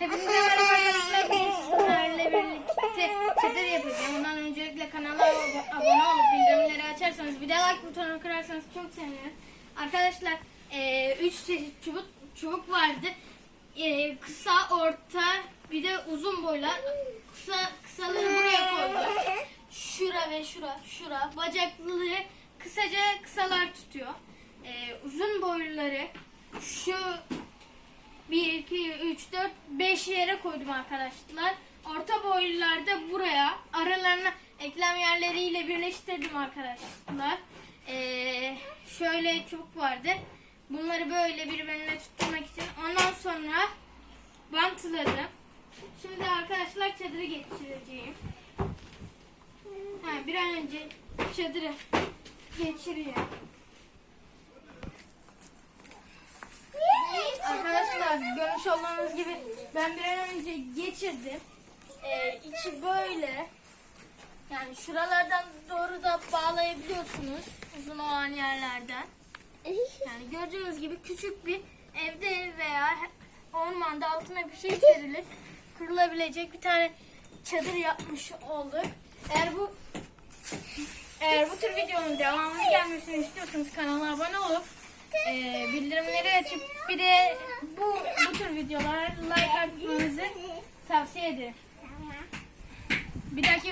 Hepinize merhaba arkadaşlar. Bugün sizlerle birlikte çadır yapacağım. Ondan öncelikle kanala ab- abone olup bildirimleri açarsanız bir de like butonunu kırarsanız çok sevinirim. Arkadaşlar 3 çeşit çubuk, çubuk vardı. E, kısa, orta bir de uzun boylar. Kısa kısaları buraya koydum. Şura ve şura, şura. Bacakları kısaca kısalar tutuyor. E, uzun boyluları şu 1, 2, 3, 4, 5 yere koydum arkadaşlar. Orta boylular da buraya. Aralarına eklem yerleriyle birleştirdim arkadaşlar. Ee, şöyle çubuk vardı. Bunları böyle birbirine tutturmak için. Ondan sonra bantladım. Şimdi arkadaşlar çadırı geçireceğim. Ha, bir an önce çadırı geçireyim. Arkadaşlar görmüş olduğunuz gibi ben bir an önce geçirdim. Ee, içi böyle. Yani şuralardan doğru da bağlayabiliyorsunuz uzun olan yerlerden. Yani gördüğünüz gibi küçük bir evde veya ormanda altına bir şey serilip kurulabilecek bir tane çadır yapmış olduk. Eğer bu eğer bu tür videonun devamını gelmesini istiyorsanız kanala abone olup e, bildirimleri açıp bir de bu videolara like atmanızı tavsiye ederim. Bir dahaki